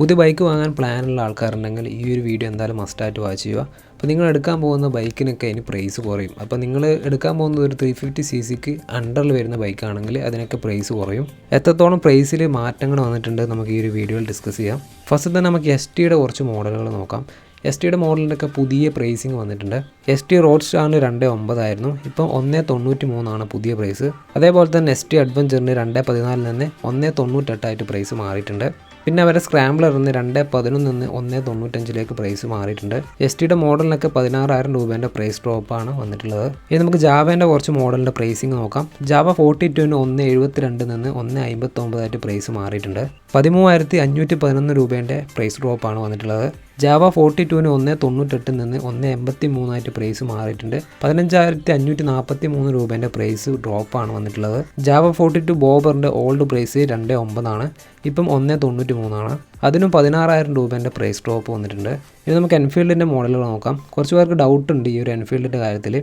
പുതിയ ബൈക്ക് വാങ്ങാൻ പ്ലാനുള്ള ആൾക്കാരുണ്ടെങ്കിൽ ഈ ഒരു വീഡിയോ എന്തായാലും മസ്റ്റായിട്ട് വാച്ച് ചെയ്യുക. അപ്പോൾ നിങ്ങൾ എടുക്കാൻ പോകുന്ന ബൈക്കിനൊക്കെ അതിന് പ്രൈസ് കുറയും. അപ്പോൾ നിങ്ങൾ എടുക്കാൻ പോകുന്നത് ഒരു ത്രീ ഫിഫ്റ്റി സി സിക്ക് അണ്ടറിൽ വരുന്ന ബൈക്കാണെങ്കിൽ അതിനൊക്കെ പ്രൈസ് കുറയും. എത്രത്തോളം പ്രൈസിൽ മാറ്റങ്ങൾ വന്നിട്ടുണ്ട് നമുക്ക് ഈ ഒരു വീഡിയോയിൽ ഡിസ്കസ് ചെയ്യാം. ഫസ്റ്റ് തന്നെ നമുക്ക് എസ് ടിയുടെ കുറച്ച് മോഡലുകൾ നോക്കാം. എസ് ടിയുടെ മോഡലിന്റെയൊക്കെ പുതിയ പ്രൈസിങ് വന്നിട്ടുണ്ട്. എസ് ടി റോഡ് സ്റ്റാറിന് രണ്ട് ഒമ്പതായിരുന്നു ഇപ്പം ഒന്ന് തൊണ്ണൂറ്റി മൂന്നാണ് പുതിയ പ്രൈസ് അതേപോലെ തന്നെ എസ് ടി അഡ്വഞ്ചറിന് രണ്ട് പതിനാലിൽ നിന്ന് ഒന്ന് തൊണ്ണൂറ്റെട്ടായിട്ട് പ്രൈസ് മാറിയിട്ടുണ്ട്. പിന്നെ അവരുടെ സ്ക്രാംബ്ലറിൽ നിന്ന് രണ്ട് പതിനൊന്നിൽ നിന്ന് ഒന്ന് തൊണ്ണൂറ്റഞ്ചിലേക്ക് പ്രൈസ് മാറിയിട്ടുണ്ട്. എസ് ടിയുടെ മോഡലിനൊക്കെ പതിനാറായിരം രൂപേന്റെ പ്രൈസ് ഡ്രോപ്പാണ് വന്നിട്ടുള്ളത്. ഇനി നമുക്ക് ജാവേന്റെ കുറച്ച് മോഡലിന്റെ പ്രൈസിങ് നോക്കാം. ജാവ ഫോർട്ടി ടുവിന് ഒന്ന് എഴുപത്തിരണ്ടിൽ നിന്ന് ഒന്ന് അമ്പത്തൊമ്പതായിട്ട് പ്രൈസ് മാറിയിട്ടുണ്ട്. പതിമൂവായിരത്തി അഞ്ഞൂറ്റി പതിനൊന്ന് രൂപേന്റെ പ്രൈസ് ഡ്രോപ്പാണ് വന്നിട്ടുള്ളത്. ജാവ ഫോർട്ടി ടുവിന് ഒന്ന് തൊണ്ണൂറ്റെട്ടിൽ നിന്ന് ഒന്ന് എൺപത്തി മൂന്നായിട്ട് പ്രൈസ് മാറിയിട്ടുണ്ട്. പതിനഞ്ചായിരത്തി അഞ്ഞൂറ്റി നാൽപ്പത്തി മൂന്ന് രൂപേന്റെ പ്രൈസ് ഡ്രോപ്പാണ് വന്നിട്ടുള്ളത്. ജാവ ഫോർട്ടി ടു ബോബറിന്റെ ഓൾഡ് പ്രൈസ് രണ്ട് ഒമ്പതാണ്. ഇപ്പം ഒന്ന് തൊണ്ണൂറ്റി മൂന്നാണ് അതിനും പതിനാറായിരം രൂപേന്റെ പ്രൈസ് ഡ്രോപ്പ് വന്നിട്ടുണ്ട്. ഇനി നമുക്ക് എൻഫീൽഡിന്റെ മോഡലുകൾ നോക്കാം. കുറച്ച് പേർക്ക് ഡൗട്ട് ഉണ്ട് ഈ ഒരു എൻഫീൽഡിന്റെ കാര്യത്തിൽ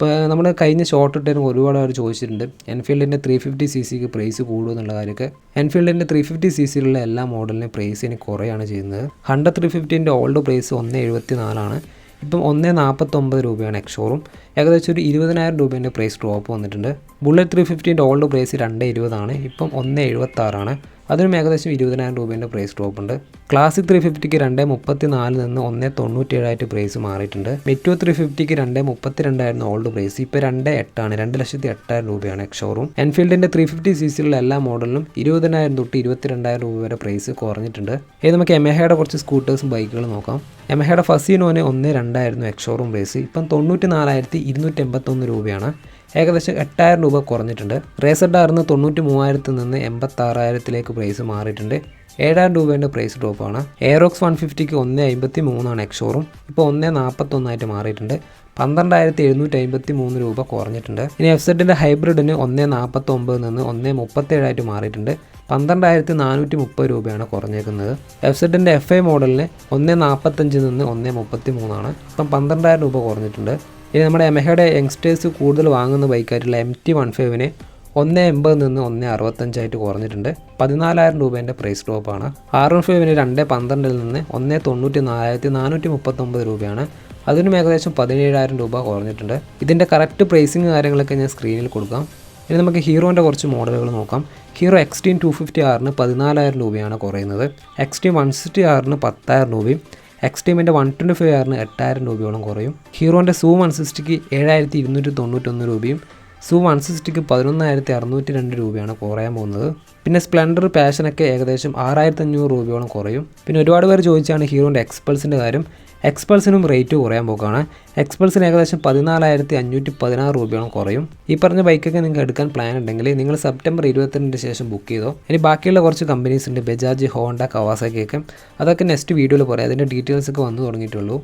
ഇപ്പോൾ നമ്മൾ കഴിഞ്ഞ ഷോർട്ട് ഇട്ടതിന് ഒരുപാട് അവർ ചോദിച്ചിട്ടുണ്ട്. എൻഫീൽഡിന്റെ ത്രീ ഫിഫ്റ്റി സി സിക്ക് പ്രൈസ് കൂടും എന്നുള്ള കാര്യമൊക്കെ. എൻഫീൽഡിന്റെ ത്രീ ഫിഫ്റ്റി സി സിയിലുള്ള എല്ലാ മോഡലിനും പ്രൈസ് ഇനി കുറയാണ് ചെയ്യുന്നത്. ഹൺഡ്രഡ് ത്രീ ഫിഫ്റ്റീന്റെ ഓൾഡ് പ്രൈസ് ഒന്ന് എഴുപത്തി നാലാണ് ഇപ്പം ഒന്ന് നാൽപ്പത്തൊമ്പത് രൂപയാണ് എക്സോറും ഏകദേശം ഒരു ഇരുപതിനായിരം രൂപേന്റെ പ്രൈസ് ഡ്രോപ്പ് വന്നിട്ടുണ്ട്. ബുള്ളറ്റ് ത്രീ ഫിഫ്റ്റീന്റെ ഓൾഡ് പ്രൈസ് രണ്ട് ഇരുപതാണ് ഇപ്പം ഒന്ന് എഴുപത്താറാണ് അതിനും ഏകദേശം ഇരുപതിനായിരം രൂപേന്റെ പ്രൈസ് ഡ്രോപ്പ് ഉണ്ട്. ക്ലാസിക് ത്രീ ഫിഫ്റ്റിക്ക് രണ്ട് മുപ്പത്തി നാലിൽ നിന്ന് ഒന്ന് തൊണ്ണൂറ്റേഴായിട്ട് പ്രൈസ് മാറിയിട്ടുണ്ട്. മെറ്റോ ത്രീ ഫിഫ്റ്റിക്ക് രണ്ട് മുപ്പത്തി രണ്ടായിരുന്നു ഓൾഡ് പ്രൈസ് ഇപ്പോൾ രണ്ട് എട്ടാണ്. രണ്ട് ലക്ഷത്തി എട്ടായിരം രൂപയാണ് എക്സോറും എൻഫീൽഡിന്റെ ത്രീ ഫിഫ്റ്റി സി സിയിലുള്ള എല്ലാ മോഡലിനും ഇരുപതിനായിരം തൊട്ട് ഇരുപത്തിരണ്ടായിരം രൂപ വരെ പ്രൈസ് കുറഞ്ഞിട്ടുണ്ട്. ഇത് നമുക്ക് എമഹയുടെ കുറച്ച് സ്കൂട്ടേഴ്സും ബൈക്കുകളും നോക്കാം. എമഹയുടെ ഫസീനോന് ഒന്ന് രണ്ടായിരുന്നു എക്സോറും പ്രൈസ് ഇപ്പം തൊണ്ണൂറ്റി നാലായിരത്തി ഇരുന്നൂറ്റി എൺപത്തൊന്ന് രൂപയാണ്. ഏകദേശം എട്ടായിരം രൂപ കുറഞ്ഞിട്ടുണ്ട്. റേസർ ഡാറിന് തൊണ്ണൂറ്റി മൂവായിരത്തിൽ നിന്ന് എൺപത്താറായിരത്തിലേക്ക് പ്രൈസ് മാറിയിട്ടുണ്ട്. ഏഴായിരം രൂപേന്റെ പ്രൈസ് ഡ്രോപ്പാണ് എയറോക്സ് വൺ ഫിഫ്റ്റിക്ക് ഒന്ന് അമ്പത്തി മൂന്നാണ് എക്സോറും ഇപ്പോൾ ഒന്ന് നാൽപ്പത്തൊന്നായിട്ട് മാറിയിട്ടുണ്ട്. പന്ത്രണ്ടായിരത്തി എഴുന്നൂറ്റി അമ്പത്തി മൂന്ന് രൂപ കുറഞ്ഞിട്ടുണ്ട്. ഇനി എഫ് സെഡിന്റെ ഹൈബ്രിഡിന് ഒന്ന് നാൽപ്പത്തൊമ്പതിൽ നിന്ന് ഒന്ന് മുപ്പത്തേഴായിട്ട് മാറിയിട്ടുണ്ട്. പന്ത്രണ്ടായിരത്തി നാനൂറ്റി മുപ്പത് രൂപയാണ് കുറഞ്ഞേക്കുന്നത് എഫ് സെഡിന്റെ എഫ് ഐ മോഡലിന് ഒന്ന് നാൽപ്പത്തഞ്ചിൽ നിന്ന് ഒന്ന് മുപ്പത്തി മൂന്നാണ് ഇപ്പം പന്ത്രണ്ടായിരം രൂപ കുറഞ്ഞിട്ടുണ്ട്. ഇനി നമ്മുടെ എമഹയുടെ യങ്സ്റ്റേഴ്സ് കൂടുതൽ വാങ്ങുന്ന ബൈക്കായിട്ടുള്ള എം ടി വൺ ഫൈവിന് ഒന്ന് എൺപത് നിന്ന് ഒന്ന് അറുപത്തഞ്ചായിട്ട് കുറഞ്ഞിട്ടുണ്ട്. പതിനാലായിരം രൂപേന്റെ പ്രൈസ് ഡ്രോപ്പാണ് ആർ വൺ ഫൈവിന് രണ്ട് പന്ത്രണ്ടിൽ നിന്ന് ഒന്ന് തൊണ്ണൂറ്റി നാലായിരത്തി നാനൂറ്റി മുപ്പത്തൊമ്പത് രൂപയാണ്. അതിനും ഏകദേശം പതിനേഴായിരം രൂപ കുറഞ്ഞിട്ടുണ്ട്. ഇതിന്റെ കറക്റ്റ് പ്രൈസിങ് കാര്യങ്ങളൊക്കെ ഞാൻ സ്ക്രീനിൽ കൊടുക്കാം. ഇനി നമുക്ക് ഹീറോന്റെ കുറച്ച് മോഡലുകൾ നോക്കാം. ഹീറോ എക്സ്റ്റീൻ ടു ഫിഫ്റ്റി ആറിന് പതിനാലായിരം രൂപയാണ് കുറയുന്നത്. എക്സ്റ്റീൻ വൺ സിക്സ്റ്റി ആറിന് പത്തായിരം രൂപയും എക്സ്ട്രീമിന്റെ വൺ ട്വന്റി ഫൈവ് ആറിന് എട്ടായിരം രൂപയോളം കുറയും. ഹീറോന്റെ സൂ വൺ സിക്സ്റ്റിക്ക് ഏഴായിരത്തി ഇരുന്നൂറ്റി തൊണ്ണൂറ്റൊന്ന് രൂപയും സൂ വൺ സിക്സ്റ്റിക്ക് പതിനൊന്നായിരത്തി അറുന്നൂറ്റി രണ്ട് രൂപയാണ് കുറയാൻ പോകുന്നത്. പിന്നെ സ്പ്ലെൻഡർ പാഷനൊക്കെ ഏകദേശം ആറായിരത്തി അഞ്ഞൂറ് രൂപയോളം കുറയും. പിന്നെ ഒരുപാട് പേര് ചോദിച്ചാണ് ഹീറോന്റെ എക്സ്പൾസിന്റെ കാര്യം. എക്സ്പൾസിനും റേറ്റ് കുറയാൻ പോക്കാണ് എക്സ്പൾസിന് ഏകദേശം പതിനാലായിരത്തി അഞ്ഞൂറ്റി പതിനാറ് രൂപയോളം കുറയും. ഈ പറഞ്ഞ ബൈക്കൊക്കെ നിങ്ങൾക്ക് എടുക്കാൻ പ്ലാൻ ഉണ്ടെങ്കിൽ നിങ്ങൾ സെപ്റ്റംബർ ഇരുപത്തിരണ്ടിന് ശേഷം ബുക്ക് ചെയ്തോ. ഇനി ബാക്കിയുള്ള കുറച്ച് കമ്പനീസ് ഉണ്ട്. ബജാജ് ഹോണ്ട കവാസക്കൊക്കെ അതൊക്കെ നെക്സ്റ്റ് വീഡിയോയിൽ പറയാം. അതിന്റെ ഡീറ്റെയിൽസ് ഒക്കെ വന്നു തുടങ്ങിയിട്ടുള്ളൂ.